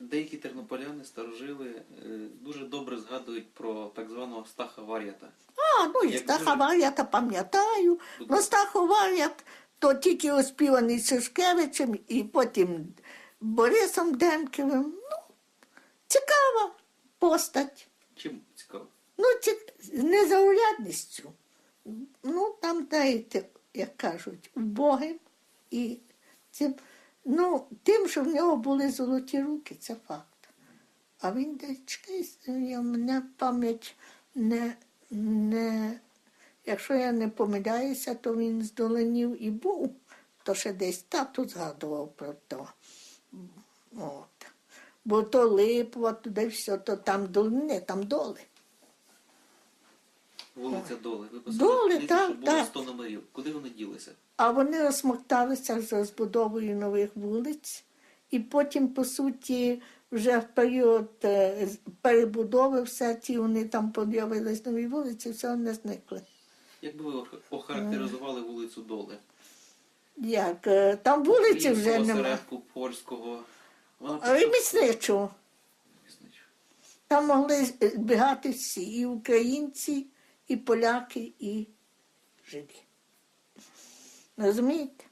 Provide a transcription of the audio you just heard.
Деякі тернополяни, старожили, е, дуже добре згадують про так званого Стаха Вар'ята. А, ну і Стаха то пам'ятаю. Ну. Стаху Варят, то тільки оспіваний Сишкевичем і потім Борисом Демківим. Ну, цікава постать. Чим цікаво? Ну, незаурядністю. Ну, там, знаєте, як кажуть, убогим і цим, ну, тим, що в нього були золоті руки, це факт. А він я- мене пам'ять не, не, якщо я не помиляюся, то він з Доленів і був, то ще десь тату згадував про то. От. Бо то Липова, туди все, то там долини, там доли. Вулиця Доли. Ви Доли, писали, так, що було так. 100 номерів. Куди вони ділися? А вони розсмокталися за збудовою нових вулиць, і потім, по суті, вже в період е, перебудови все ті вони там з'явились нові вулиці, все вони зникли. Як би ви ох- охарактеризували вулицю Доли? Як е, там вулиці вже немає. Польського. Ремісничого. Там могли збігати всі, і українці, і поляки, і жиди. Розумієте?